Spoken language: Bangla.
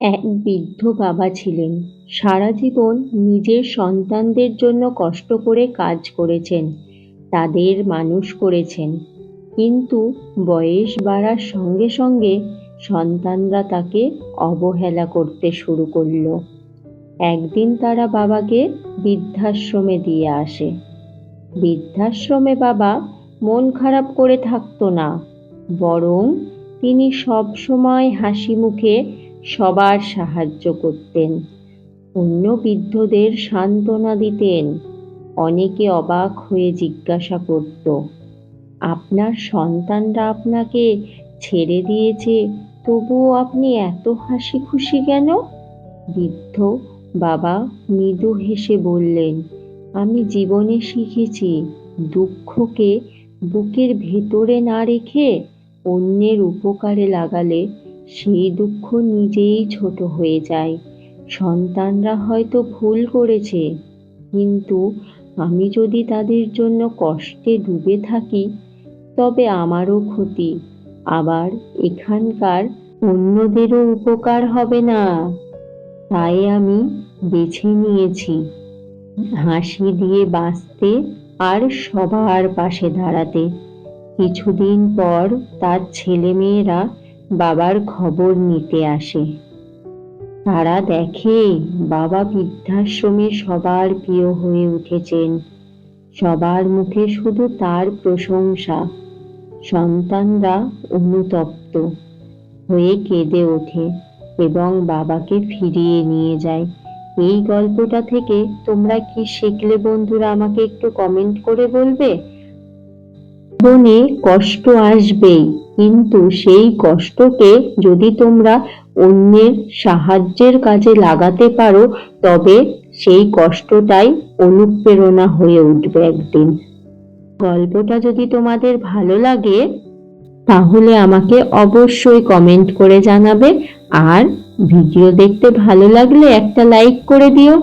এক বৃদ্ধ বাবা ছিলেন। সারা জীবন নিজের সন্তানদের জন্য কষ্ট করে কাজ করেছেন, তাদের মানুষ করেছেন। কিন্তু বয়স বাড়ার সঙ্গে সঙ্গে সন্তানরা তাকে অবহেলা করতে শুরু করল। একদিন তারা বাবাকে বৃদ্ধাশ্রমে দিয়ে আসে। বৃদ্ধাশ্রমে বাবা মন খারাপ করে থাকতো না, বরং তিনি সব সময় হাসি মুখে সবার সাহায্য করতেন। অন্য বৃদ্ধদের সান্ত্বনা দিতেন। অনেকে অবাক হয়ে জিজ্ঞাসা করত, আপনার সন্তানরা আপনাকে ছেড়ে দিয়েছে, তবুও আপনি এত হাসি খুশি কেন? বৃদ্ধ বাবা মৃদু হেসে বললেন, আমি জীবনে শিখেছি দুঃখকে বুকের ভেতরে না রেখে অন্যের উপকারে লাগালে সেই দুঃখ নিজেই ছোট হয়ে যায়। সন্তানরা হয়তো ভুল করেছে, কিন্তু আমি যদি তাদের জন্য কষ্টে ডুবে থাকি, তবে আমারও ক্ষতি। আবার এখানকার অন্যদেরও উপকার হবে না। তাই আমি বেছে নিয়েছি। হাসি দিয়ে বাঁচতে আর সবার পাশে দাঁড়াতে। কিছুদিন পর তার ছেলেমেয়েরা বাবার খবর নিতে আসে। তারা দেখে বাবা বৃদ্ধাশ্রমে সবার প্রিয় হয়ে উঠেছেন। সবার মুখে শুধু তার প্রশংসা। সন্তানরা অনুতপ্ত হয়ে কেঁদে ওঠে এবং বাবাকে ফিরিয়ে নিয়ে যায়। এই গল্পটা থেকে তোমরা কি শিখলে বন্ধুরা আমাকে একটু কমেন্ট করে বলবে? জীবনে কষ্ট আসবেই, কিন্তু সেই কষ্টকে যদি তোমরা অন্যের সাহায্যের কাজে লাগাতে পারো, তবে সেই কষ্টটাই অনুপ্রেরণা হয়ে উঠবে একদিন। গল্পটা যদি তোমাদের ভালো লাগে, তাহলে আমাকে অবশ্যই কমেন্ট করে জানাবে, আর ভিডিও দেখতে ভালো লাগলে একটা লাইক করে দিও।